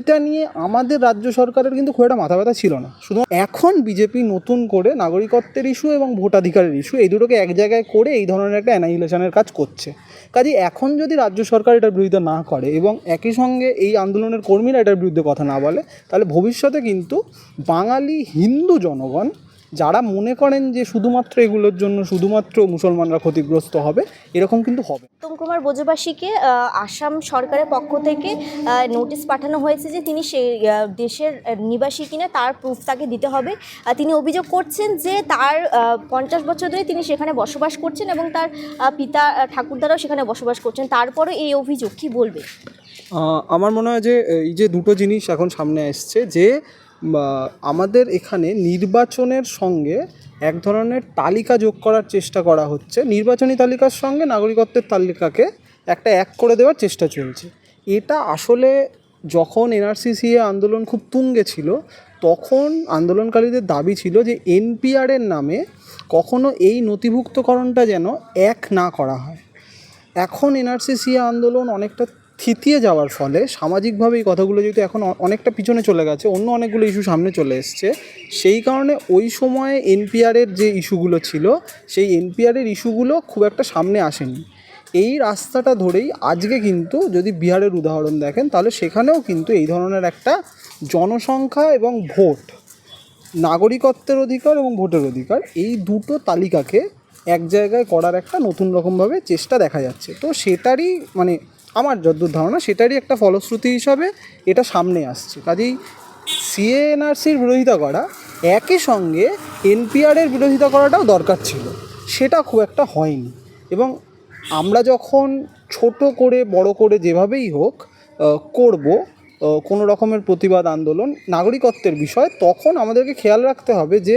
এইটা নিয়ে আমাদের রাজ্য সরকারের কিন্তু খুব একটা মাথা ব্যথা ছিল না। শুধু এখন বিজেপি নতুন করে নাগরিকত্বের ইস্যু এবং ভোটাধিকারের ইস্যু এই দুটোকে এক জায়গায় করে এই ধরনের একটা অ্যানাইলেশনের কাজ করছে। কাজে এখন যদি রাজ্য সরকার এটার বিরুদ্ধে না করে এবং একই সঙ্গে এই আন্দোলনের কর্মীরা এটার বিরুদ্ধে কথা না বলে, তাহলে ভবিষ্যতে কিন্তু বাঙালি হিন্দু জনগণ যারা মনে করেন যে শুধুমাত্র এগুলোর জন্য শুধুমাত্র মুসলমানরা ক্ষতিগ্রস্ত হবে এরকম কিন্তু হবে। উত্তম কুমার বোঝবাসীকে আসাম সরকারের পক্ষ থেকে নোটিশ পাঠানো হয়েছে যে তিনি সেই দেশের নিবাসী কিনা তার প্রুফ তাকে দিতে হবে। তিনি অভিযোগ করছেন যে তার পঞ্চাশ বছর ধরে তিনি সেখানে বসবাস করছেন এবং তার পিতা ঠাকুরদারাও সেখানে বসবাস করছেন। তারপরে এই অভিযোগ কি বলবে? আমার মনে হয় যে এই যে দুটো জিনিস এখন সামনে এসছে যে আমাদের এখানে নির্বাচনের সঙ্গে এক ধরনের তালিকা যোগ করার চেষ্টা করা হচ্ছে। নির্বাচনী তালিকার সঙ্গে নাগরিকত্বের তালিকাকে একটা এক করে দেওয়ার চেষ্টা চলছে। এটা আসলে যখন এনআরসিসি আন্দোলন খুব তুঙ্গে ছিল, তখন আন্দোলনকারীদের দাবি ছিল যে এনপিআরের নামে কখনো এই নথিভুক্তকরণটা যেন এক না করা হয়। এখন এনআরসিসি আন্দোলন অনেকটা থিতিয়ে যাওয়ার ফলে সামাজিকভাবে এই কথাগুলো যেহেতু এখন অনেকটা পিছনে চলে গেছে, অন্য অনেকগুলো ইস্যু সামনে চলে এসছে, সেই কারণে ওই সময়ে এনপিআরের যে ইস্যুগুলো ছিল, সেই এনপিআরের ইস্যুগুলো খুব একটা সামনে আসেনি। এই রাস্তাটা ধরেই আজকে কিন্তু যদি বিহারের উদাহরণ দেখেন, তাহলে সেখানেও কিন্তু এই ধরনের একটা জনসংখ্যা এবং ভোট, নাগরিকত্বের অধিকার এবং ভোটের অধিকার, এই দুটো তালিকাকে এক জায়গায় করার একটা নতুন রকমভাবে চেষ্টা দেখা যাচ্ছে। তো সেটারই মানে আমার যতদূর ধারণা, সেটারই একটা ফলশ্রুতি হিসাবে এটা সামনে আসছে। কাজেই সিএনআরসির বিরোধিতা করা, একই সঙ্গে এনপিআরের বিরোধিতা করাটাও দরকার ছিল। সেটা খুব একটা হয়নি। এবং আমরা যখন ছোট করে, বড় করে যেভাবেই হোক করব কোনো রকমের প্রতিবাদ আন্দোলন, নাগরিকত্বের বিষয়, তখন আমাদেরকে খেয়াল রাখতে হবে যে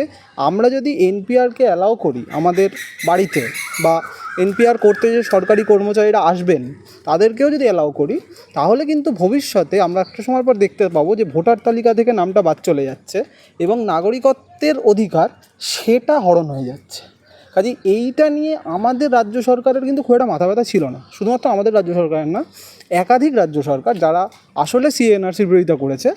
আমরা যদি এনপিআরকে অ্যালাউ করি আমাদের বাড়িতে বা এনপিআর করতে যে সরকারি কর্মচারীরা আসবেন, তাদেরকেও যদি অ্যালাউ করি, তাহলে কিন্তু ভবিষ্যতে আমরা একটা সময় পর দেখতে পাবো যে ভোটার তালিকা থেকে নামটা বাদ চলে যাচ্ছে এবং নাগরিকত্বের অধিকার সেটা হরণ হয়ে যাচ্ছে। কাজে এইটা নিয়ে আমাদের রাজ্য সরকারের কিন্তু খুব একটা মাথা ব্যথা ছিল না। শুধুমাত্র আমাদের রাজ্য সরকারের না, একাধিক রাজ্য সরকার যারা আসলে সিএনআরসির বিরোধিতা করেছে,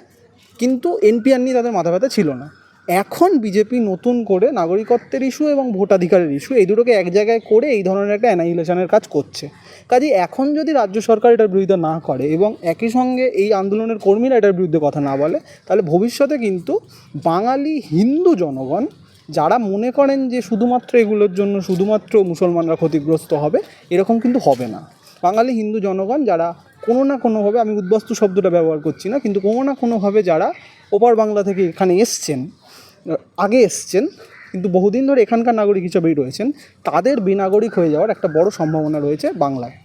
কিন্তু এনপিআর নিয়ে তাদের মাথা ব্যথা ছিল না। এখন বিজেপি নতুন করে নাগরিকত্বের ইস্যু এবং ভোটাধিকারের ইস্যু এই দুটোকে এক জায়গায় করে এই ধরনের একটা অ্যানাইলেশনের কাজ করছে। কাজে এখন যদি রাজ্য সরকার এটার বিরুদ্ধে না করে এবং একই সঙ্গে এই আন্দোলনের কর্মীরা এটার বিরুদ্ধে কথা না বলে, তাহলে ভবিষ্যতে কিন্তু বাঙালি হিন্দু জনগণ যারা মনে করেন যে শুধুমাত্র এগুলোর জন্য শুধুমাত্র মুসলমানরা ক্ষতিগ্রস্ত হবে, এরকম কিন্তু হবে না। বাঙালি হিন্দু জনগণ যারা কোনো না কোনোভাবে, আমি উদ্বাস্তু শব্দটা ব্যবহার করছি না, কিন্তু কোনো না কোনোভাবে যারা ওপার বাংলা থেকে এখানে এসছেন, আগে এসছেন, কিন্তু বহুদিন ধরে এখানকার নাগরিক হিসেবেই রয়েছেন, তাদের বেনাগরিক হয়ে যাওয়ার একটা বড় সম্ভাবনা রয়েছে বাংলায়।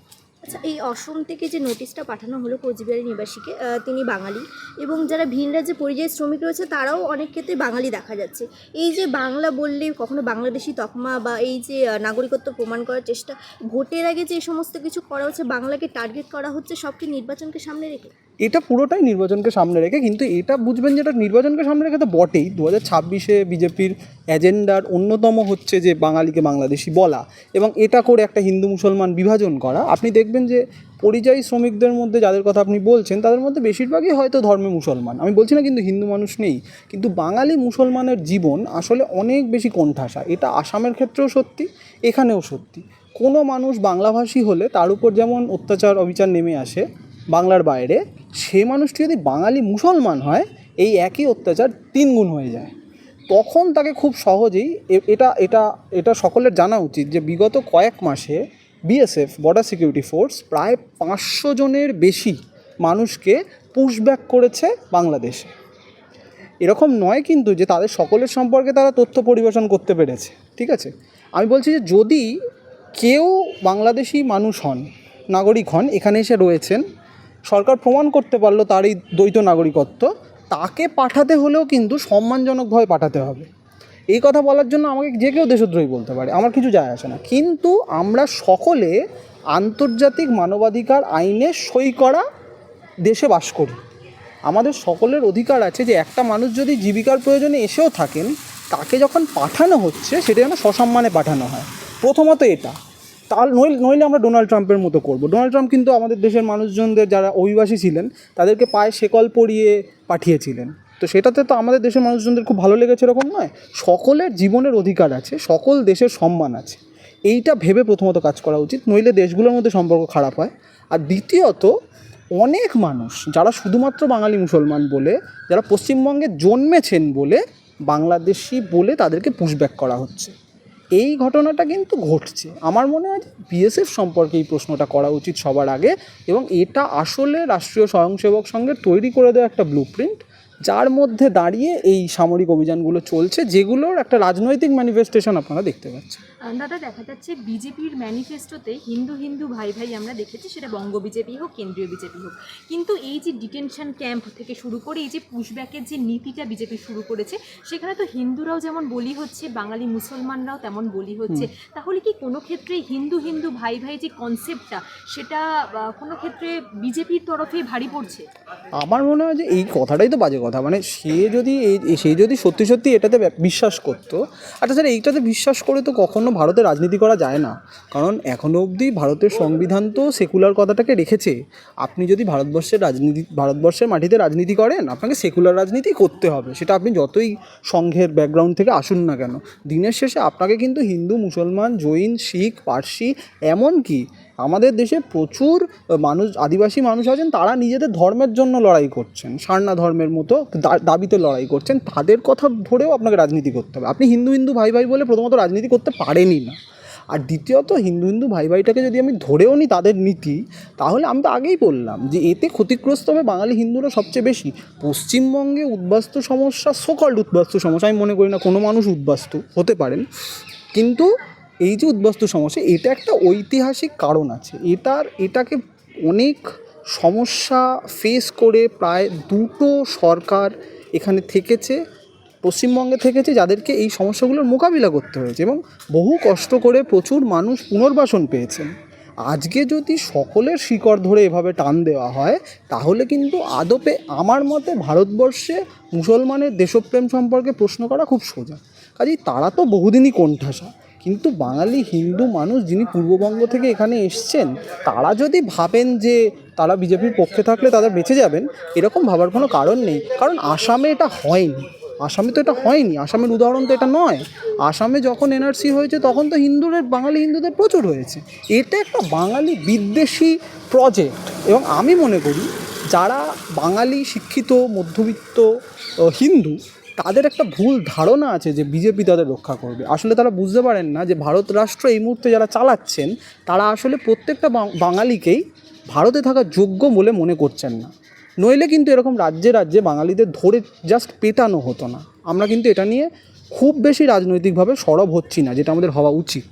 আচ্ছা এই অসম থেকে যে নোটিশটা পাঠানো হলো কোচবিহারের নিবাসীকে তিনি বাঙালি এবং যারা ভিন রাজ্যে পরিযায়ী শ্রমিক রয়েছে, তারাও অনেক ক্ষেত্রে বাঙালি দেখা যাচ্ছে। এই যে বাংলা বললে কখনো বাংলাদেশি তকমা বা এই যে নাগরিকত্ব প্রমাণ করার চেষ্টা, ভোটের আগে যে সমস্ত কিছু করা হচ্ছে, বাংলাকে টার্গেট করা হচ্ছে, সবকে নির্বাচনকে সামনে রেখে? এটা পুরোটাই নির্বাচনকে সামনে রেখে, কিন্তু এটা বুঝবেন যেটা নির্বাচনকে সামনে রেখে তো বটেই। দু হাজার ছাব্বিশে বিজেপির এজেন্ডার অন্যতম হচ্ছে যে বাঙালিকে বাংলাদেশি বলা এবং এটা করে একটা হিন্দু মুসলমান বিভাজন করা। আপনি দেখবেন যে পরিযায়ী শ্রমিকদের মধ্যে যাদের কথা আপনি বলছেন, তাদের মধ্যে বেশিরভাগই হয়তো ধর্মে মুসলমান। আমি বলছি না কিন্তু হিন্দু মানুষ নেই, কিন্তু বাঙালি মুসলমানের জীবন আসলে অনেক বেশি কোণঠাসা। এটা আসামের ক্ষেত্রেও সত্যি, এখানেও সত্যি। কোনো মানুষ বাংলাভাষী হলে তার উপর যেমন অত্যাচার, অবিচার নেমে আসে বাংলার বাইরে, সে মানুষটি যদি বাঙালি মুসলমান হয়, এই একই অত্যাচার তিন গুণ হয়ে যায়। তখন তাকে খুব সহজেই এটা এটা এটা সকলের জানা উচিত যে বিগত কয়েক মাসে বিএসএফ বর্ডার সিকিউরিটি ফোর্স প্রায় পাঁচশো জনের বেশি মানুষকে পুশব্যাক করেছে বাংলাদেশে। এরকম নয় কিন্তু যে তাদের সকলের সম্পর্কে তারা তথ্য পরিবেশন করতে পেরেছে, ঠিক আছে? আমি বলছি যে যদি কেউ বাংলাদেশি মানুষ হন, নাগরিক হন, এখানে এসে রয়েছেন সরকার প্রমাণ করতে পারল তার এই দ্বৈত নাগরিকত্ব, তাকে পাঠাতে হলেও কিন্তু সম্মানজনকভাবে পাঠাতে হবে। এই কথা বলার জন্য আমাকে যে কেউ দেশদ্রোহী বলতে পারে, আমার কিছু যায় আসে না। কিন্তু আমরা সকলে আন্তর্জাতিক মানবাধিকার আইনে সই করা দেশে বাস করি। আমাদের সকলের অধিকার আছে যে একটা মানুষ যদি জীবিকার প্রয়োজনে এসেও থাকেন, তাকে যখন পাঠানো হচ্ছে সেটা যেন সসম্মানে পাঠানো হয়। প্রথমত এটা। তার নইলে নইলে আমরা ডোনাল্ড ট্রাম্পের মতো করব। ডোনাল্ড ট্রাম্প কিন্তু আমাদের দেশের মানুষজনদের যারা অভিবাসী ছিলেন, তাদেরকে পায়ে শেকল পরিয়ে পাঠিয়েছিলেন। তো সেটাতে তো আমাদের দেশের মানুষজনদের খুব ভালো লেগেছে এরকম নয়। সকলের জীবনের অধিকার আছে, সকল দেশের সম্মান আছে। এইটা ভেবে প্রথমত কাজ করা উচিত, নইলে দেশগুলোর মধ্যে সম্পর্ক খারাপ হয়। আর দ্বিতীয়ত, অনেক মানুষ, যারা শুধুমাত্র বাঙালি মুসলমান বলে, যারা পশ্চিমবঙ্গে জন্মেছেন বলে, বাংলাদেশি বলে তাদেরকে পুশব্যাক করা হচ্ছে। এই ঘটনাটা কিন্তু ঘটছে। আমার মনে হয় বিএসএফ সম্পর্কে এই প্রশ্নটা করা উচিত সবার আগে এবং এটা আসলে রাষ্ট্রীয় স্বয়ংসেবক সঙ্গে তৈরি করে দেওয়া একটা ব্লু যার মধ্যে দাঁড়িয়ে এই সামরিক অভিযানগুলো চলছে যেগুলোর একটা রাজনৈতিক ম্যানিফেস্টেশন আপনারা দেখতে পাচ্ছেন। দাদা দেখা যাচ্ছে বিজেপির ম্যানিফেস্টোতে হিন্দু হিন্দু ভাই ভাই আমরা দেখেছি সেটা বঙ্গ বিজেপি হোক কেন্দ্রীয় বিজেপি হোক। কিন্তু এই যে ডিটেনশন ক্যাম্প থেকে শুরু করে এই যে পুশব্যাকের যে নীতিটা বিজেপি শুরু করেছে সেখানে তো হিন্দুরাও যেমন বলি হচ্ছে বাঙালি মুসলমানরাও তেমন বলি হচ্ছে। তাহলে কি কোনো ক্ষেত্রে হিন্দু হিন্দু ভাই ভাই যে কনসেপ্টটা সেটা কোনো ক্ষেত্রে বিজেপির তরফে ভারী পড়ছে? আমার মনে হয় যে এই কথাটাই তো বাজে কথা। মানে সে যদি এই সে যদি সত্যি সত্যি এটাতে বিশ্বাস করতো আচ্ছা স্যার, এইটাতে বিশ্বাস করে তো কখনো ভারতে রাজনীতি করা যায় না। কারণ এখনও অবধি ভারতের সংবিধান তো সেকুলার কথাটাকে রেখেছে। আপনি যদি ভারতবর্ষের রাজনীতি, ভারতবর্ষের মাটিতে রাজনীতি করেন, আপনাকে সেকুলার রাজনীতি করতে হবে। সেটা আপনি যতই সংঘের ব্যাকগ্রাউন্ড থেকে আসুন না কেন, দিনের শেষে আপনাকে কিন্তু হিন্দু, মুসলমান, জৈন, শিখ, পার্সি, এমনকি আমাদের দেশে প্রচুর মানুষ, আদিবাসী মানুষ আছেন, তারা নিজেদের ধর্মের জন্য লড়াই করছেন। সারনা ধর্মের মতো দাবিতে লড়াই করছেন। তাদের কথা ধরেও আপনাকে রাজনীতি করতে হবে। আপনি হিন্দু হিন্দু ভাই ভাই বলে প্রথমত রাজনীতি করতে পারেনই না। আর দ্বিতীয়ত, হিন্দু হিন্দু ভাই ভাইটাকে যদি আমি ধরেও নিই তাদের নীতি, তাহলে আমি তো আগেই বললাম যে এতে ক্ষতিগ্রস্ত হবে বাঙালি হিন্দুরা সবচেয়ে বেশি। পশ্চিমবঙ্গে উদ্বাস্তু সমস্যা সকল উদ্বাস্তু সমস্যা, আমি মনে করি না কোনো মানুষ উদ্বাস্তু হতে পারেন। কিন্তু এই যে উদ্বাস্তু সমস্যা, এটা একটা ঐতিহাসিক কারণ আছে। এটার, এটাকে অনেক সমস্যা ফেস করে প্রায় দুটো সরকার এখানে থেকেছে, পশ্চিমবঙ্গে থেকেছে, যাদেরকে এই সমস্যাগুলোর মোকাবিলা করতে হয়েছে এবং বহু কষ্ট করে প্রচুর মানুষ পুনর্বাসন পেয়েছেন। আজকে যদি সকলের শিকড় ধরে এভাবে টান দেওয়া হয়, তাহলে কিন্তু আদপে আমার মতে ভারতবর্ষে মুসলমানের দেশপ্রেম সম্পর্কে প্রশ্ন করা খুব সোজা। কাজেই তারা তো বহুদিনই কোণঠাসা। কিন্তু বাঙালি হিন্দু মানুষ যিনি পূর্ববঙ্গ থেকে এখানে এসছেন, তারা যদি ভাবেন যে তারা বিজেপির পক্ষে থাকলে তাদের বেঁচে যাবেন, এরকম ভাবার কোনো কারণ নেই। কারণ আসামে এটা হয়নি। আসামে তো এটা হয়নি। আসামের উদাহরণ তো এটা নয়। আসামে যখন এনআরসি হয়েছে, তখন তো হিন্দুদের, বাঙালি হিন্দুদের প্রচুর হয়েছে। এটা একটা বাঙালি বিদ্বেষী প্রজেক্ট এবং আমি মনে করি, যারা বাঙালি শিক্ষিত, মধ্যবিত্ত হিন্দু তাদের একটা ভুল ধারণা আছে যে বিজেপি তাদের রক্ষা করবে। আসলে তারা বুঝতে পারেন না যে ভারত রাষ্ট্র এই মুহূর্তে যারা চালাচ্ছেন, তারা আসলে প্রত্যেকটা বাঙালিকেই ভারতে থাকা যোগ্য বলে মনে করছেন না। নইলে কিন্তু এরকম রাজ্যে রাজ্যে বাঙালিদের ধরে জাস্ট পেটানো হতো না। আমরা কিন্তু এটা নিয়ে খুব বেশি রাজনৈতিকভাবে সরব হচ্ছি না, যেটা আমাদের হওয়া উচিত।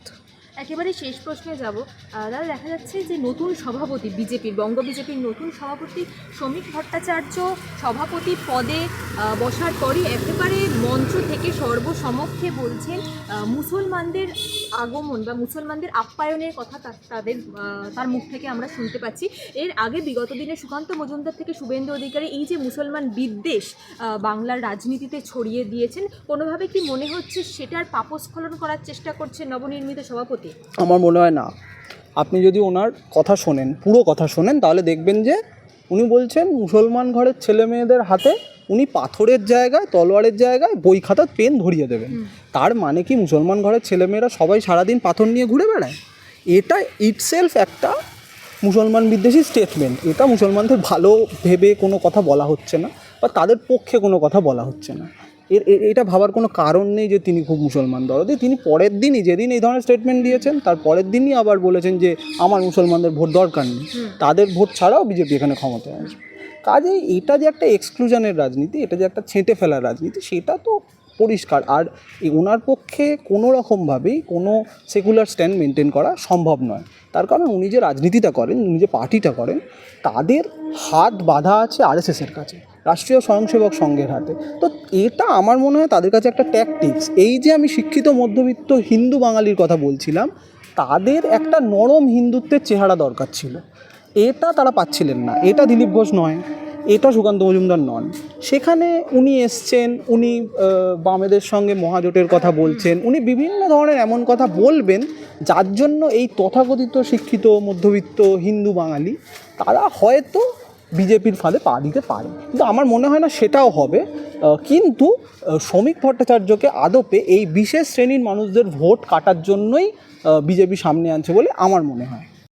একেবারে শেষ প্রশ্নে যাব। দাদা, দেখা যাচ্ছে যে নতুন সভাপতি, বিজেপির, বঙ্গ বিজেপির নতুন সভাপতি শ্রমিক ভট্টাচার্য সভাপতি পদে বসার পরই একেবারে মঞ্চ থেকে সর্বসমক্ষে বলছেন মুসলমানদের আগমন বা মুসলমানদের আপ্যায়নের কথা তাদের তার মুখ থেকে আমরা শুনতে পাচ্ছি। এর আগে বিগত দিনে সুকান্ত মজুমদার থেকে শুভেন্দু অধিকারী এই যে মুসলমান বিদ্বেষ বাংলার রাজনীতিতে ছড়িয়ে দিয়েছেন, কোনোভাবে কি মনে হচ্ছে সেটার পাপস্খলন করার চেষ্টা করছে নবনির্মিত সভাপতি? আমার মনে হয় না। আপনি যদি ওনার কথা শোনেন, পুরো কথা শোনেন, তাহলে দেখবেন যে উনি বলছেন, মুসলমান ঘরের ছেলে মেয়েদের হাতে উনি পাথরের জায়গায় তলোয়ারের জায়গায় বই খাতা পেন ধরিয়ে দেবেন। তার মানে কি মুসলমান ঘরের ছেলেমেয়েরা সবাই সারাদিন পাথর নিয়ে ঘুরে বেড়ায়? এটা ইটসেলফ একটা মুসলমান বিদ্বেষী স্টেটমেন্ট এটা মুসলমানদের ভালো ভেবে কোনো কথা বলা হচ্ছে না বা তাদের পক্ষে কোনো কথা বলা হচ্ছে না। এর এটা ভাবার কোনো কারণ নেই যে তিনি খুব মুসলমান দরদি। তিনি পরের দিনই যেদিন এই ধরনের স্টেটমেন্ট দিয়েছেন তার পরের দিনই আবার বলেছেন যে আমার মুসলমানদের ভোট দরকার নেই। তাদের ভোট ছাড়াও বিজেপি এখানে ক্ষমতায় আসবে। কাজেই এটা যে একটা এক্সক্লুশনের রাজনীতি, এটা যে একটা ছেঁটে ফেলার রাজনীতি, সেটা তো পরিষ্কার। আর ওনার পক্ষে কোনো রকমভাবেই কোনো সেকুলার স্ট্যান্ড মেনটেন করা সম্ভব নয়। তার কারণ উনি যে রাজনীতিটা করেন, উনি যে পার্টিটা করেন, তাদের হাত বাঁধা আছে আরএসএসের কাছে, রাষ্ট্রীয় স্বয়ংসেবক সংঘের হাতে। তো এটা আমার মনে হয় তাদের কাছে একটা ট্যাকটিক্স এই যে আমি শিক্ষিত মধ্যবিত্ত হিন্দু বাঙালির কথা বলছিলাম, তাদের একটা নরম হিন্দুত্বের চেহারা দরকার ছিল। এটা তারা পাচ্ছিলেন না। এটা দিলীপ ঘোষ নয়, এটা সুকান্ত মজুমদার নন। সেখানে উনি এসছেন, উনি বামেদের সঙ্গে মহাজোটের কথা বলছেন, উনি বিভিন্ন ধরনের এমন কথা বলবেন, যার জন্য এই তথাকথিত শিক্ষিত, মধ্যবিত্ত, হিন্দু বাঙালি, তারা হয়তো বিজেপির ফাঁদে পা দিতে পারে কিন্তু আমার মনে হয় না সেটাও হবে। কিন্তু শ্রমিক ভট্টাচার্যকে আদপে এই বিশেষ শ্রেণির মানুষদের ভোট কাটার জন্যই বিজেপি সামনে আনছে বলে আমার মনে হয়।